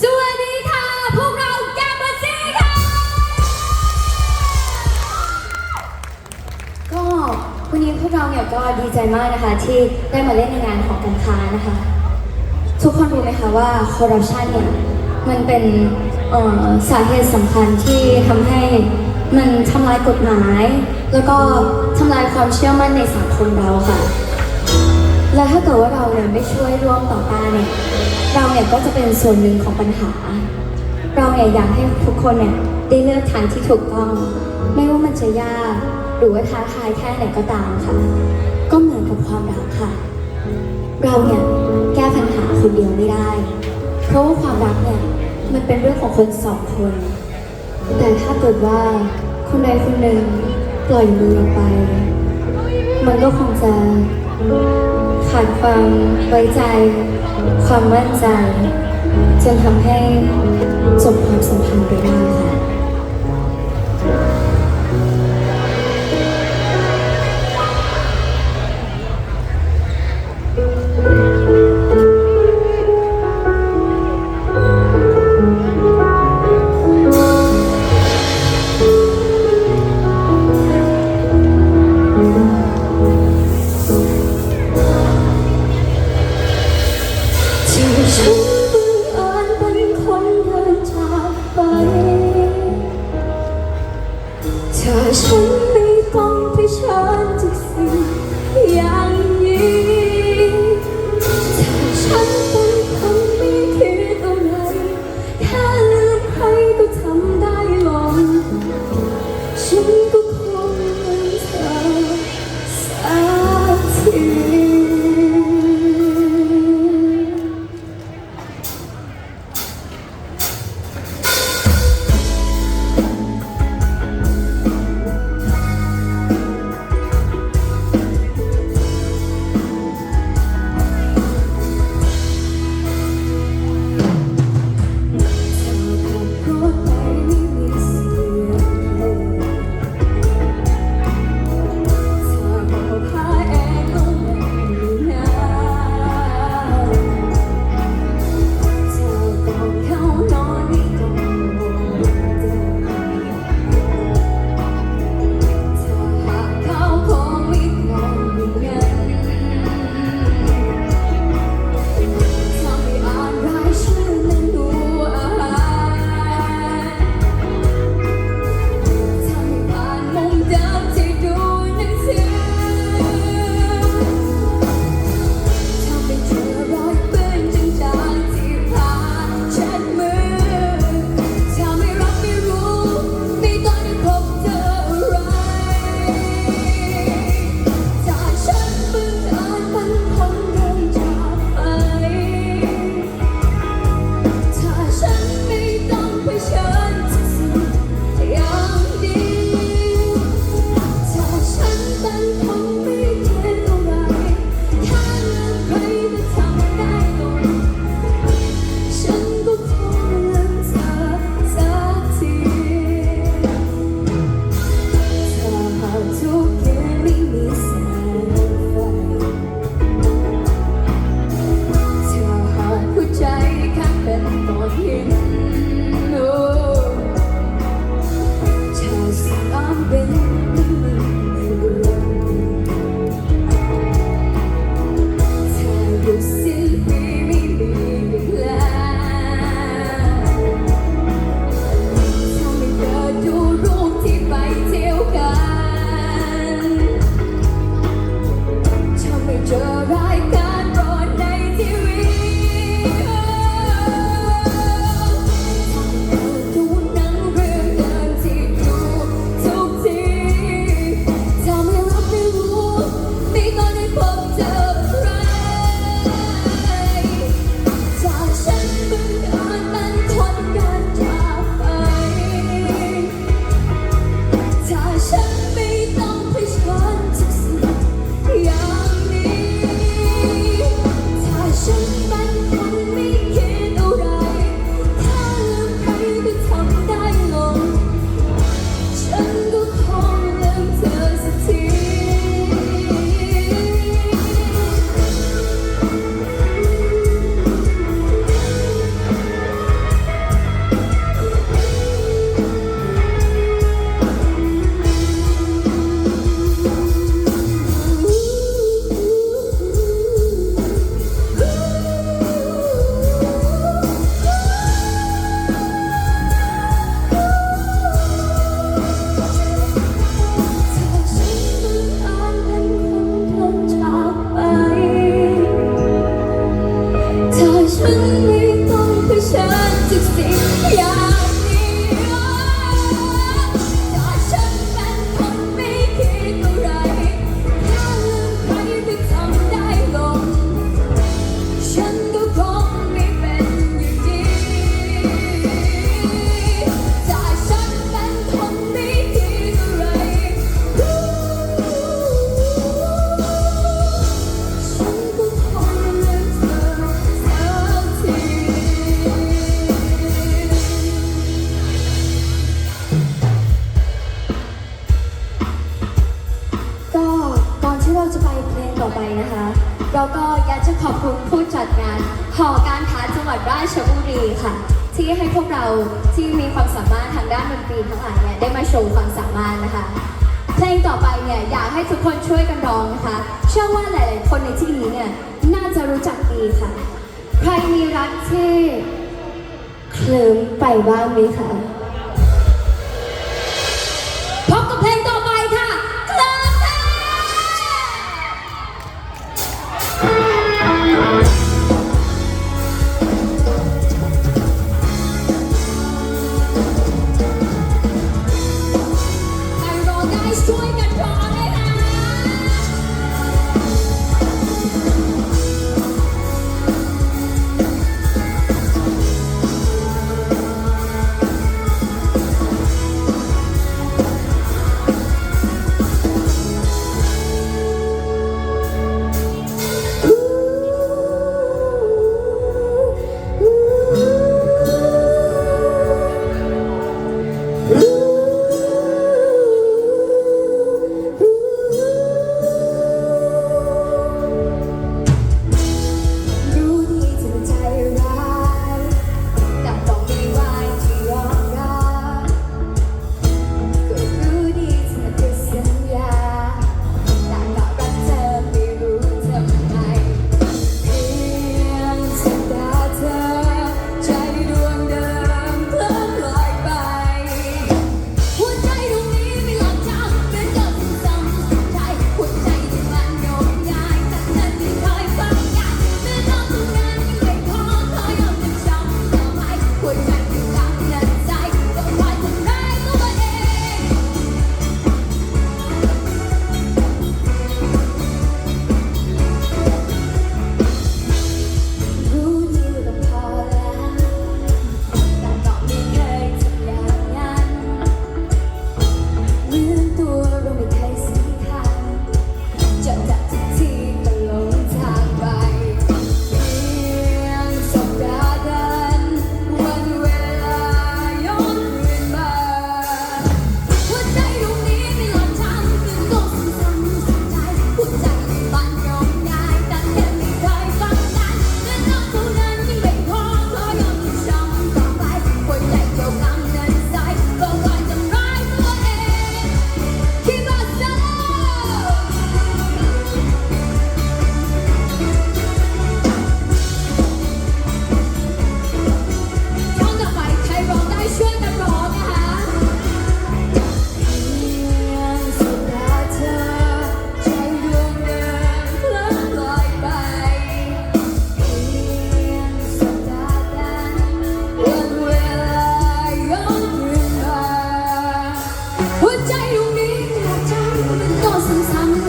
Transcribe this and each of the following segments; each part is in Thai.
สวัสดีค่ะ พวกเราแกมเบอร์ซี่ค่ะ ก็วันนี้พวกเราเนี่ยก็ดีใจมากนะคะ ที่ได้มาเล่นในงานของการค้านะคะ ทุกคนรู้ไหมคะว่าคอร์รัปชันเนี่ยมันเป็นเอ่อสาเหตุสำคัญที่ทำให้มันทำลายกฎหมาย แล้วก็ทำลายความเชื่อมั่นในสังคมเราค่ะ และถ้าเกิดว่าเราเนี่ยไม่ช่วยร่วมต่อต้านเนี่ยเราเนี่ยก็จะเป็นส่วนหนึ่งของปัญหา เราเนี่ยอยากให้ทุกคนเนี่ยได้เลือกทางที่ถูกต้อง ไม่ว่ามันจะยากหรือว่าท้าทายแค่ไหนก็ตามค่ะ ก็เหมือนกับความรักค่ะ เราเนี่ยแก้ปัญหาคนเดียวไม่ได้ เพราะว่าความรักเนี่ยมันเป็นเรื่องของคนสองคน แต่ถ้าเกิดว่าคนใดคนหนึ่งปล่อยมือไป มันก็คงจะ ขาดความไว้ใจ ความมั่นใจจนทำให้จบความสัมพันธ์ไปได้ค่ะ ฉันทุกสิ่งอย่าง เราจะไปเพลงต่อไปนะคะ เราก็อยากจะขอบคุณผู้จัดงาน หอการค้าจังหวัดราชบุรีค่ะ ที่ให้พวกเราที่มีความสามารถทางด้านดนตรีทั้งหลายเนี่ยได้มาโชว์ความสามารถนะคะ เพลงต่อไปเนี่ยอยากให้ทุกคนช่วยกันร้องนะคะ เชื่อว่าหลาย ๆ คนในที่นี้เนี่ยน่าจะรู้จักดีค่ะ ใครมีรักที่เคลิ้มไปบ้างไหมคะพบกับเพลงต่อไป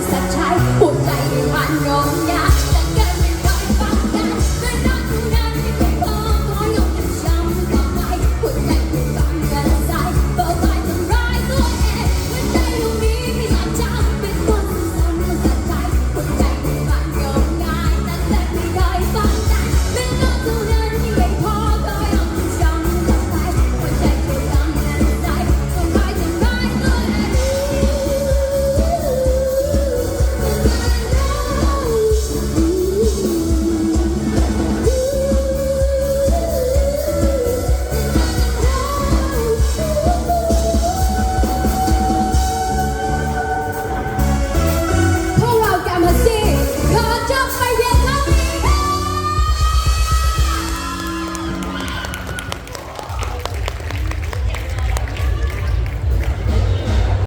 such